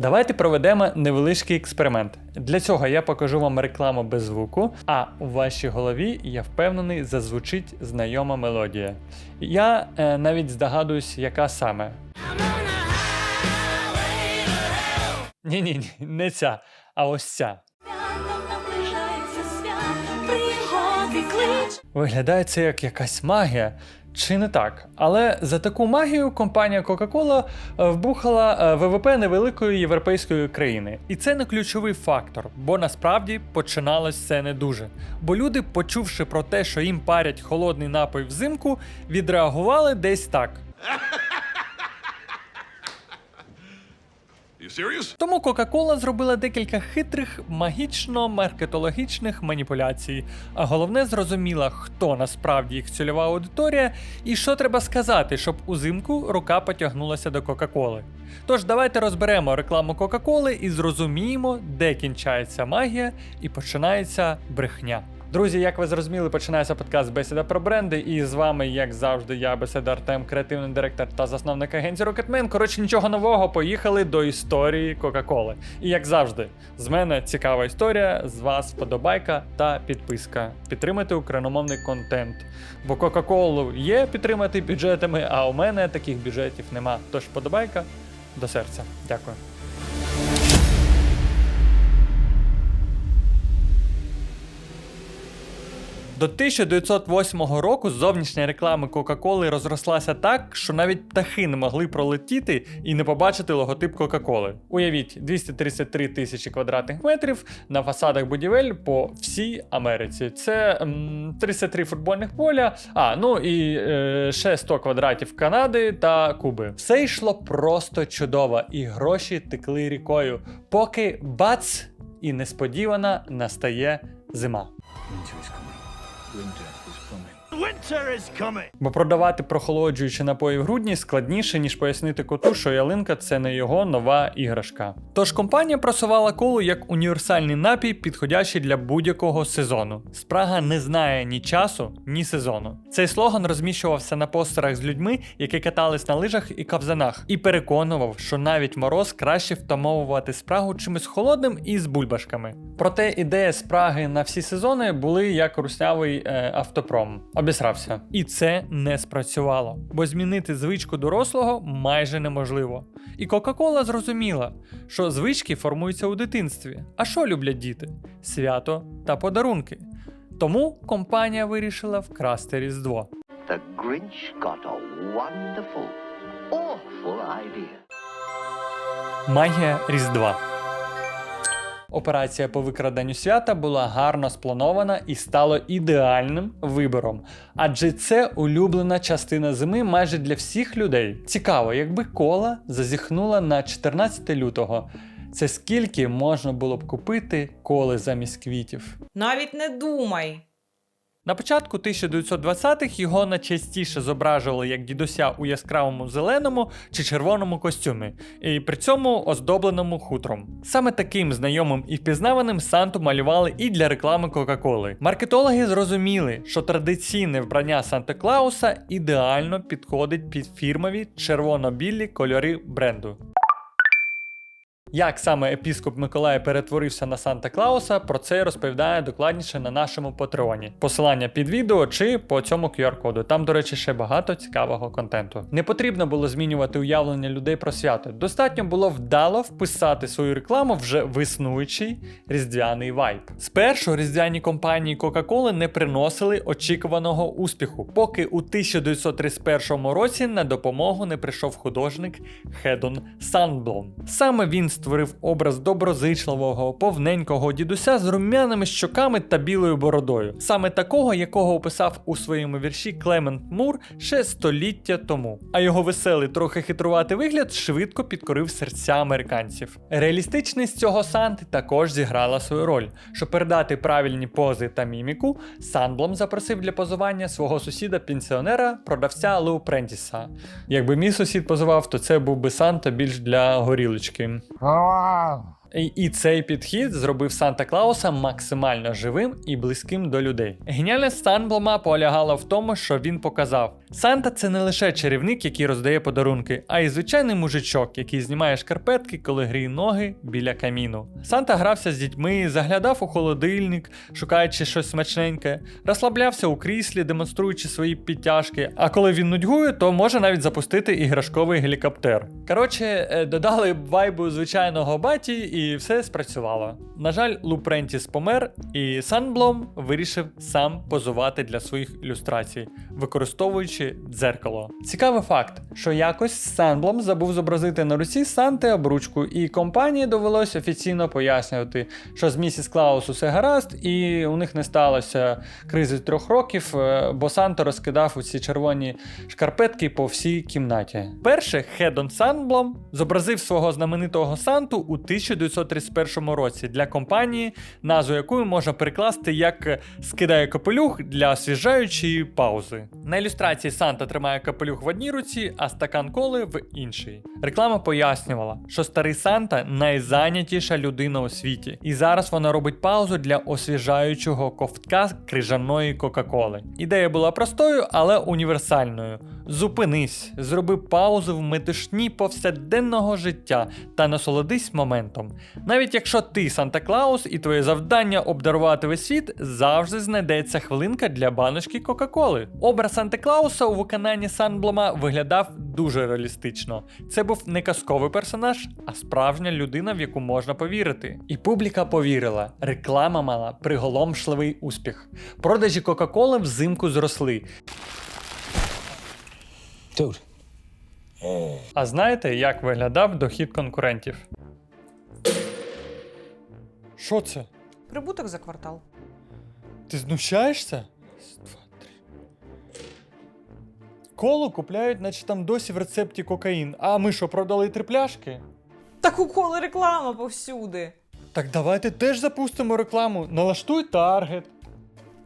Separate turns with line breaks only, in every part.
Давайте проведемо невеличкий експеримент. Для цього я покажу вам рекламу без звуку, а у вашій голові, я впевнений, зазвучить знайома мелодія. Я е, навіть здогадуюсь, яка саме. Ні, ні, ні, не ця, а ось ця. Виглядає це як якась магія. Чи не так? Але за таку магію компанія Coca-Cola е, вбухала е, ВВП невеликої європейської країни. І це не ключовий фактор, бо насправді починалось це не дуже. Бо люди, почувши про те, що їм парять холодний напій взимку, відреагували десь так. Тому Coca-Cola зробила декілька хитрих магічно-маркетологічних маніпуляцій, а головне зрозуміла, хто насправді їх цільова аудиторія і що треба сказати, щоб узимку рука потягнулася до Кока-Коли. Тож давайте розберемо рекламу Кока-Коли і зрозуміємо, де кінчається магія і починається брехня. Друзі, як ви зрозуміли, починається подкаст Бесіда про бренди. І з вами, як завжди, я Беседа Артем, креативний директор та засновник агенції Rocketman. Коротше, нічого нового. Поїхали до історії Кока-Коли. І як завжди, з мене цікава історія, з вас вподобайка та підписка. Підтримайте україномовний контент. Бо Кока-Колу є підтримати бюджетами, а у мене таких бюджетів нема. Тож вподобайка до серця. Дякую. До 1908 року зовнішня реклама Кока-Коли розрослася так, що навіть птахи не могли пролетіти і не побачити логотип Кока-Коли. Уявіть, 233 тисячі квадратних метрів на фасадах будівель по всій Америці. Це м, 33 футбольних поля, а ну і е, ще 100 квадратів Канади та Куби. Все йшло просто чудово, і гроші текли рікою, поки бац! І несподівано настає зима. 왠지.
Winter is coming.
Бо продавати прохолоджуючі напої в грудні складніше, ніж пояснити коту, що ялинка це не його нова іграшка. Тож компанія просувала колу як універсальний напій, підходящий для будь-якого сезону. Спрага не знає ні часу, ні сезону. Цей слоган розміщувався на постерах з людьми, які катались на лижах і кавзанах, і переконував, що навіть мороз краще втамовувати спрагу чимось холодним і з бульбашками. Проте ідея спраги на всі сезони були як руснявий е, автопром. Обісрався. І це не спрацювало, бо змінити звичку дорослого майже неможливо. І Кока-Кола зрозуміла, що звички формуються у дитинстві. А що люблять діти? Свято та подарунки. Тому компанія вирішила вкрасти Різдво.
The Grinch got a wonderful, awful idea.
Магія Різдва. Операція по викраденню свята була гарно спланована і стало ідеальним вибором, адже це улюблена частина зими майже для всіх людей. Цікаво, якби кола зазіхнула на 14 лютого. Це скільки можна було б купити коли замість квітів?
Навіть не думай.
На початку 1920-х його найчастіше зображували як дідуся у яскравому зеленому чи червоному костюмі, і при цьому оздобленому хутром. Саме таким знайомим і впізнаваним Санту малювали і для реклами Кока-Коли. Маркетологи зрозуміли, що традиційне вбрання Санта Клауса ідеально підходить під фірмові червоно-білі кольори бренду. Як саме епіскоп Миколай перетворився на Санта Клауса, про це я розповідаю докладніше на нашому патреоні. Посилання під відео чи по цьому QR-коду. Там, до речі, ще багато цікавого контенту. Не потрібно було змінювати уявлення людей про свято. Достатньо було вдало вписати свою рекламу вже в існуючий різдвяний вайб. Спершу різдвяні компанії Coca-Cola не приносили очікуваного успіху, поки у 1931 році на допомогу не прийшов художник Хедон Санблом. Саме він створив образ доброзичливого, повненького дідуся з рум'яними щоками та білою бородою, саме такого, якого описав у своєму вірші Клемент Мур ще століття тому. А його веселий, трохи хитруватий вигляд швидко підкорив серця американців. Реалістичність цього Санти також зіграла свою роль. Щоб передати правильні пози та міміку, Санблом запросив для позування свого сусіда-пенсіонера, продавця Леу Прентіса. Якби мій сусід позував, то це був би Санта більш для горілочки. І, і цей підхід зробив Санта Клауса максимально живим і близьким до людей. Геніальність Санблома полягала в тому, що він показав: Санта це не лише чарівник, який роздає подарунки, а й звичайний мужичок, який знімає шкарпетки, коли гріє ноги біля каміну. Санта грався з дітьми, заглядав у холодильник, шукаючи щось смачненьке, розслаблявся у кріслі, демонструючи свої підтяжки. А коли він нудьгує, то може навіть запустити іграшковий гелікоптер. Коротше, е, додали вайбу звичайного баті, і все спрацювало. На жаль, Лупрентіс помер, і Санблом вирішив сам позувати для своїх ілюстрацій, використовуючи дзеркало. Цікавий факт, що якось Санблом забув зобразити на Русі Санти обручку, і компанії довелося офіційно пояснювати, що з місіс Клаус усе гаразд, і у них не сталося кризи трьох років, е, бо Санта розкидав у ці червоні шкарпетки по всій кімнаті. Перше, Хедон Санблом зобразив свого знаменитого Санту у 1931 році для компанії, назву якої можна перекласти як скидає капелюх для освіжаючої паузи. На ілюстрації Санта тримає капелюх в одній руці, а стакан коли в іншій. Реклама пояснювала, що старий Санта найзайнятіша людина у світі, і зараз вона робить паузу для освіжаючого ковтка крижаної Кока-Коли. Ідея була простою, але універсальною. Зупинись, зроби паузу в метушні повсякденного життя та насолодись моментом. Навіть якщо ти Санта Клаус і твоє завдання обдарувати весь світ, завжди знайдеться хвилинка для баночки Кока-Коли. Образ Санта Клауса у виконанні Санблома виглядав дуже реалістично. Це був не казковий персонаж, а справжня людина, в яку можна повірити. І публіка повірила. Реклама мала приголомшливий успіх. Продажі Кока-Коли взимку зросли.
Dude,
А знаєте, як виглядав дохід конкурентів? Що це?
Прибуток за квартал.
Ти знущаєшся? Раз, два, три. Колу купляють, наче там досі в рецепті кокаїн. А ми що, продали три пляшки?
Так у коли реклама повсюди.
Так давайте теж запустимо рекламу. Налаштуй таргет.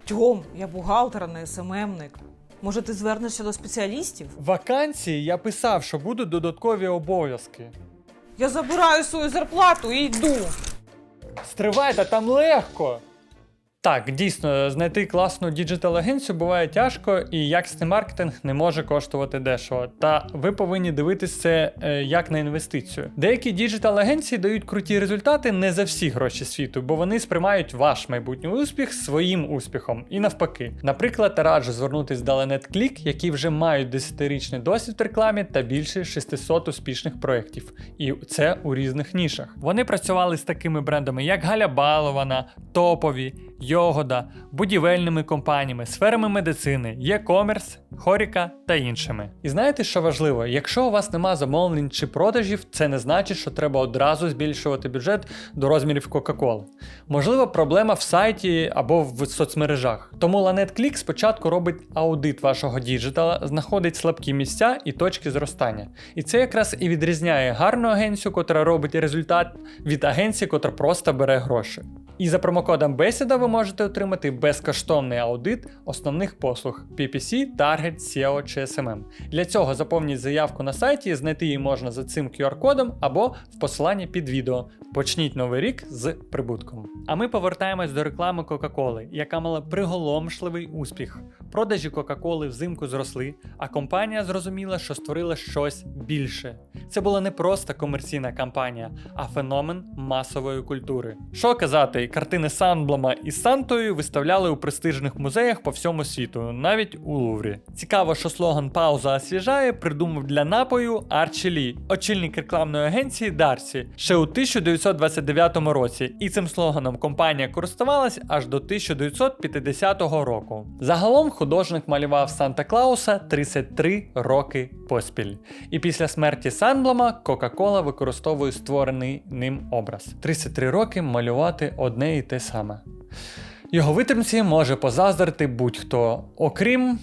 Тьом, я бухгалтер, а не СММник. Може, ти звернешся до спеціалістів?
Вакансії я писав, що будуть додаткові обов'язки.
Я забираю свою зарплату і йду.
Стривайте, там легко. Так, дійсно, знайти класну діджитал-агенцію буває тяжко, і якісний маркетинг не може коштувати дешево. Та ви повинні дивитися це е, як на інвестицію. Деякі діджитал-агенції дають круті результати не за всі гроші світу, бо вони сприймають ваш майбутній успіх своїм успіхом. І навпаки. Наприклад, раджу звернутися до Lenet які вже мають 10-річний досвід в рекламі та більше 600 успішних проєктів. І це у різних нішах. Вони працювали з такими брендами, як Галя Балована, Топові, Йогода, будівельними компаніями, сферами медицини, e-commerce, Хоріка та іншими. І знаєте, що важливо? Якщо у вас нема замовлень чи продажів, це не значить, що треба одразу збільшувати бюджет до розмірів Coca-Cola. Можливо, проблема в сайті або в соцмережах. Тому Lanet Click спочатку робить аудит вашого діджитала, знаходить слабкі місця і точки зростання. І це якраз і відрізняє гарну агенцію, котра робить результат, від агенції, котра просто бере гроші. І за промокодом Бесіда ви можете отримати безкоштовний аудит основних послуг PPC, Target, SEO чи SMM. Для цього заповніть заявку на сайті, знайти її можна за цим QR-кодом або в посиланні під відео. Почніть новий рік з прибутком. А ми повертаємось до реклами Coca-Cola, яка мала приголомшливий успіх. Продажі Coca-Cola взимку зросли, а компанія зрозуміла, що створила щось більше. Це була не просто комерційна кампанія, а феномен масової культури. Що казати, картини Санблома і Сантою виставляли у престижних музеях по всьому світу, навіть у Луврі. Цікаво, що слоган Пауза освіжає придумав для напою Арчі Лі, очільник рекламної агенції Дарсі, ще у 1929 році. І цим слоганом компанія користувалась аж до 1950 року. Загалом художник малював Санта Клауса 33 роки поспіль. І після смерті Санблома Кока-Кола використовує створений ним образ. 33 роки малювати одне і те саме. Його витримці може позаздрити будь-хто, окрім.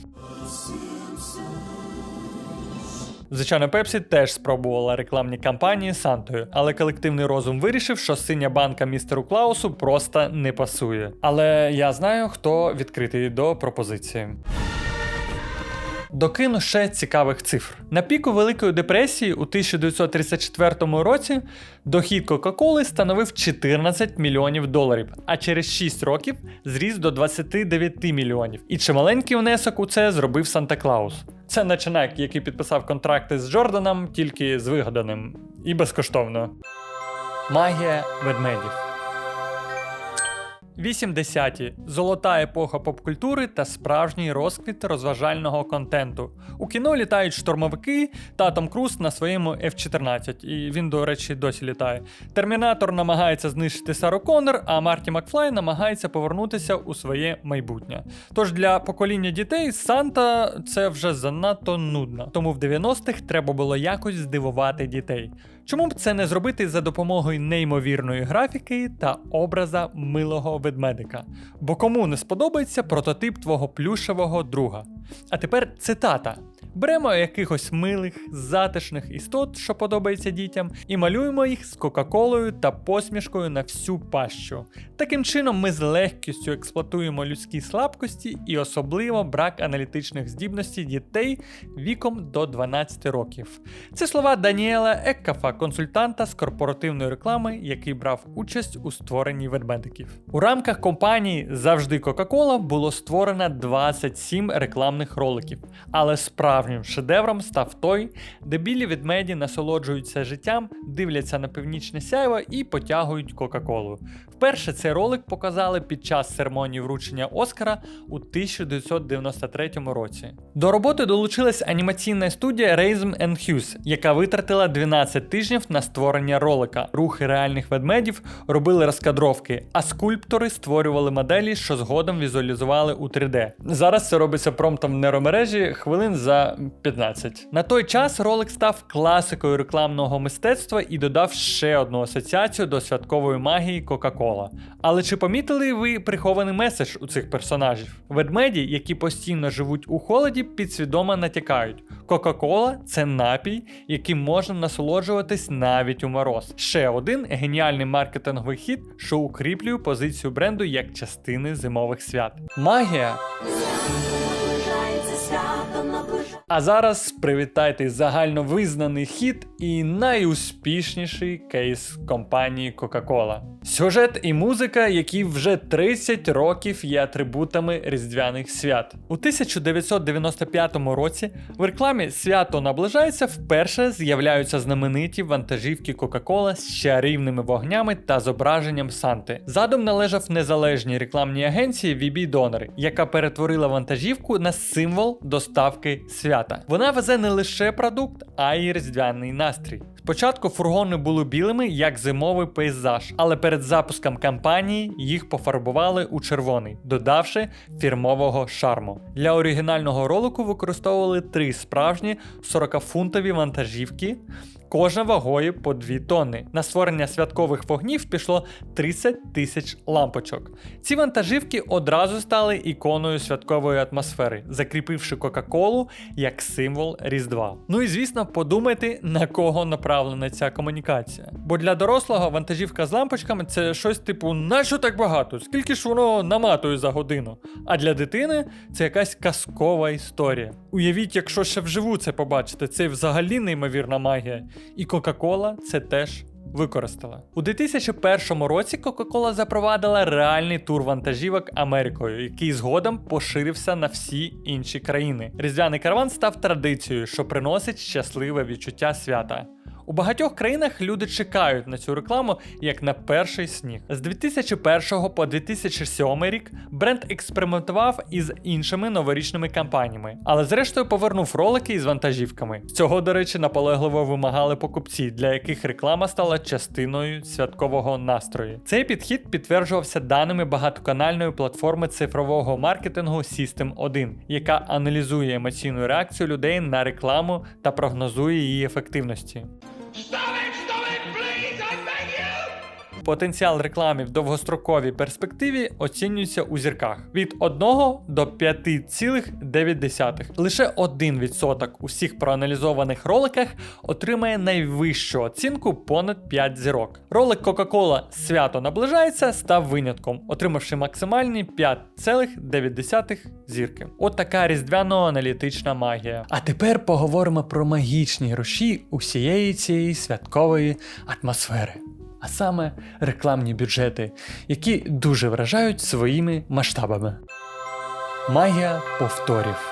Звичайно, Пепсі теж спробувала рекламні кампанії з Сантою, але колективний розум вирішив, що синя банка містеру Клаусу просто не пасує. Але я знаю, хто відкритий до пропозиції. Докину ще цікавих цифр. На піку Великої депресії у 1934 році дохід Кока-Коли становив 14 мільйонів доларів, а через 6 років зріс до 29 мільйонів. І чималенький внесок у це зробив Санта-Клаус. Це наче Nike, який підписав контракти з Джорданом, тільки з вигаданим і безкоштовно. Магія ведмедів. 80-ті золота епоха попкультури та справжній розквіт розважального контенту. У кіно літають штурмовики та Том Круз на своєму F-14, і він, до речі, досі літає. Термінатор намагається знищити Сару Коннор, а Марті Макфлай намагається повернутися у своє майбутнє. Тож для покоління дітей Санта це вже занадто нудно. Тому в 90-х треба було якось здивувати дітей. Чому б це не зробити за допомогою неймовірної графіки та образа милого ведмедика? Бо кому не сподобається прототип твого плюшевого друга? А тепер цитата. Беремо якихось милих, затишних істот, що подобається дітям, і малюємо їх з Кока-Колою та посмішкою на всю пащу. Таким чином, ми з легкістю експлуатуємо людські слабкості і особливо брак аналітичних здібностей дітей віком до 12 років. Це слова Даніела Еккафа, консультанта з корпоративної реклами, який брав участь у створенні ведмедиків. У рамках компанії Завжди Кока-Кола було створено 27 рекламних роликів, але справжнім шедевром став той, де білі ведмеді насолоджуються життям, дивляться на північне сяйво і потягують Кока-Колу. Вперше цей ролик показали під час церемонії вручення Оскара у 1993 році. До роботи долучилась анімаційна студія Rhythm Hughes, яка витратила 12 тижнів на створення ролика. Рухи реальних ведмедів робили розкадровки, а скульптори створювали моделі, що згодом візуалізували у 3D. Зараз це робиться промптом в нейромережі хвилин за 15. На той час ролик став класикою рекламного мистецтва і додав ще одну асоціацію до святкової магії Кока-Кола. Але чи помітили ви прихований меседж у цих персонажів? Ведмеді, які постійно живуть у холоді, підсвідомо натякають. Кока-Кола це напій, яким можна насолоджуватись навіть у мороз. Ще один геніальний маркетинговий хід, що укріплює позицію бренду як частини зимових свят. Магія. А зараз привітайте загальновизнаний хіт і найуспішніший кейс компанії Coca-Cola. Сюжет і музика, які вже 30 років є атрибутами різдвяних свят. У 1995 році в рекламі свято наближається вперше з'являються знамениті вантажівки Coca-Cola з чарівними вогнями та зображенням Санти. Задум належав незалежній рекламній агенції VB Donor, яка перетворила вантажівку на символ доставки свята. Вона везе не лише продукт, а й різдвяний настрій. Спочатку фургони були білими, як зимовий пейзаж, але перед запуском кампанії їх пофарбували у червоний, додавши фірмового шарму. Для оригінального ролику використовували три справжні 40-фунтові вантажівки. Кожна вагою по 2 тонни. На створення святкових вогнів пішло 30 тисяч лампочок. Ці вантажівки одразу стали іконою святкової атмосфери, закріпивши Кока-Колу як символ Різдва. Ну і звісно, подумайте, на кого направлена ця комунікація. Бо для дорослого вантажівка з лампочками це щось типу нащо так багато? Скільки ж воно наматує за годину? А для дитини це якась казкова історія. Уявіть, якщо ще вживу це побачите, це взагалі неймовірна магія. І Кока-Кола це теж використала. У 2001 році Кока-Кола запровадила реальний тур вантажівок Америкою, який згодом поширився на всі інші країни. Різдвяний караван став традицією, що приносить щасливе відчуття свята. У багатьох країнах люди чекають на цю рекламу як на перший сніг. З 2001 по 2007 рік бренд експериментував із іншими новорічними кампаніями, але зрештою повернув ролики із вантажівками. Цього, до речі, наполегливо вимагали покупці, для яких реклама стала частиною святкового настрою. Цей підхід підтверджувався даними багатоканальної платформи цифрового маркетингу System 1, яка аналізує емоційну реакцію людей на рекламу та прогнозує її ефективності. Потенціал реклами в довгостроковій перспективі оцінюється у зірках від 1 до 5,9. Лише 1% усіх проаналізованих роликах отримає найвищу оцінку понад 5 зірок. Ролик Coca-Cola Свято наближається став винятком, отримавши максимальні 5,9 зірки. От така різдвяно-аналітична магія. А тепер поговоримо про магічні гроші усієї цієї святкової атмосфери. А саме рекламні бюджети, які дуже вражають своїми масштабами. Магія повторів.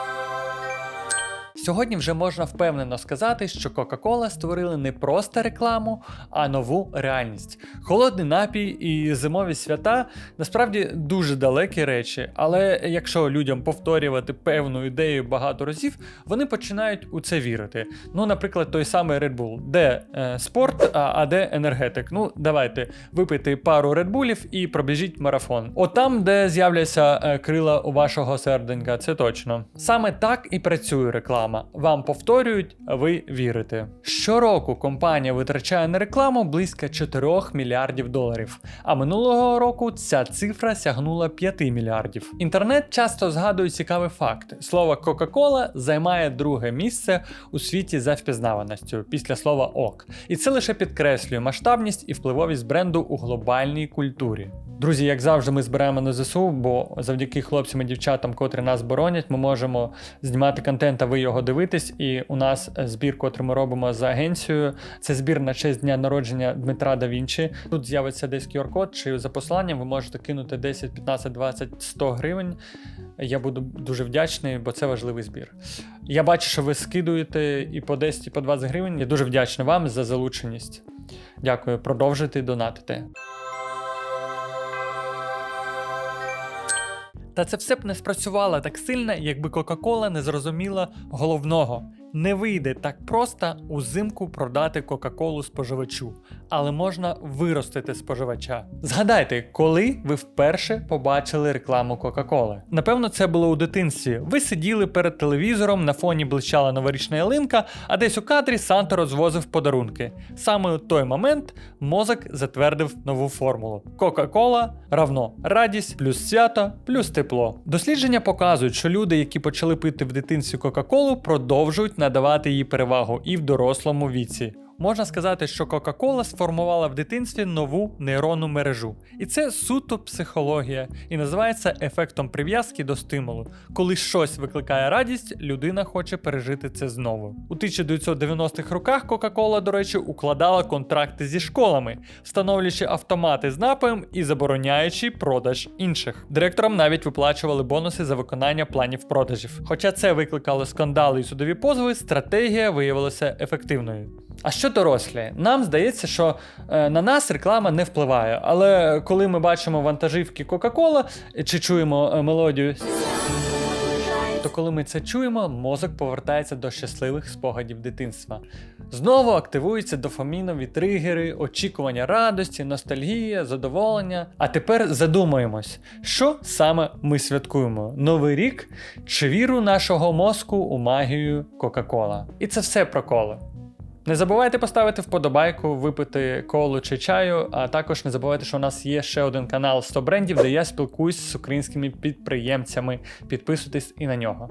Сьогодні вже можна впевнено сказати, що Coca-Cola створили не просто рекламу, а нову реальність. Холодний напій і зимові свята насправді дуже далекі речі, але якщо людям повторювати певну ідею багато разів, вони починають у це вірити. Ну, наприклад, той самий Red Bull, де е, спорт, а, а де енергетик. Ну, давайте випийте пару Red Bullів і пробіжіть марафон. От там, де з'являться е, крила у вашого серденька, це точно. Саме так і працює реклама. Вам повторюють, ви вірите. Щороку компанія витрачає на рекламу близько 4 мільярдів доларів, а минулого року ця цифра сягнула 5 мільярдів. Інтернет часто згадує цікавий факт: слово Coca-Cola займає друге місце у світі за впізнаваністю після слова ок. І це лише підкреслює масштабність і впливовість бренду у глобальній культурі. Друзі, як завжди, ми збираємо на ЗСУ, бо завдяки хлопцям і дівчатам, котрі нас боронять, ми можемо знімати контент, а ви його дивитесь. І у нас збір, котрий ми робимо за агенцією. Це збір на честь дня народження Дмитра да Вінчі. Тут з'явиться десь QR-код, чи за посиланням ви можете кинути 10, 15, 20, 100 гривень. Я буду дуже вдячний, бо це важливий збір. Я бачу, що ви скидуєте і по 10, і по 20 гривень. Я дуже вдячний вам за залученість. Дякую, продовжуйте донатити. Та це все б не спрацювало так сильно, якби Кока-Кола не зрозуміла головного. Не вийде так просто узимку продати Кока-Колу споживачу, але можна виростити споживача. Згадайте, коли ви вперше побачили рекламу Кока-Коли. Напевно, це було у дитинстві. Ви сиділи перед телевізором, на фоні блищала новорічна ялинка, а десь у кадрі Санта розвозив подарунки. Саме у той момент мозок затвердив нову формулу: Кока-Кола равно радість плюс свято плюс тепло. Дослідження показують, що люди, які почали пити в дитинстві Кока-Колу, продовжують надавати їй перевагу і в дорослому віці. Можна сказати, що Кока-Кола сформувала в дитинстві нову нейронну мережу. І це суто психологія, і називається ефектом прив'язки до стимулу. Коли щось викликає радість, людина хоче пережити це знову. У 1990-х роках Кока-Кола, до речі, укладала контракти зі школами, встановлюючи автомати з напоєм і забороняючи продаж інших. Директорам навіть виплачували бонуси за виконання планів продажів. Хоча це викликало скандали і судові позови, стратегія виявилася ефективною. А що дорослі? Нам здається, що е, на нас реклама не впливає. Але коли ми бачимо вантажівки Coca-Cola чи чуємо е, мелодію, то коли ми це чуємо, мозок повертається до щасливих спогадів дитинства. Знову активуються дофамінові тригери, очікування радості, ностальгія, задоволення. А тепер задумаємось, що саме ми святкуємо: Новий рік чи віру нашого мозку у магію Кока-Кола. І це все про коло. Не забувайте поставити вподобайку, випити колу чи чаю, а також не забувайте, що у нас є ще один канал 100 брендів, де я спілкуюсь з українськими підприємцями. Підписуйтесь і на нього.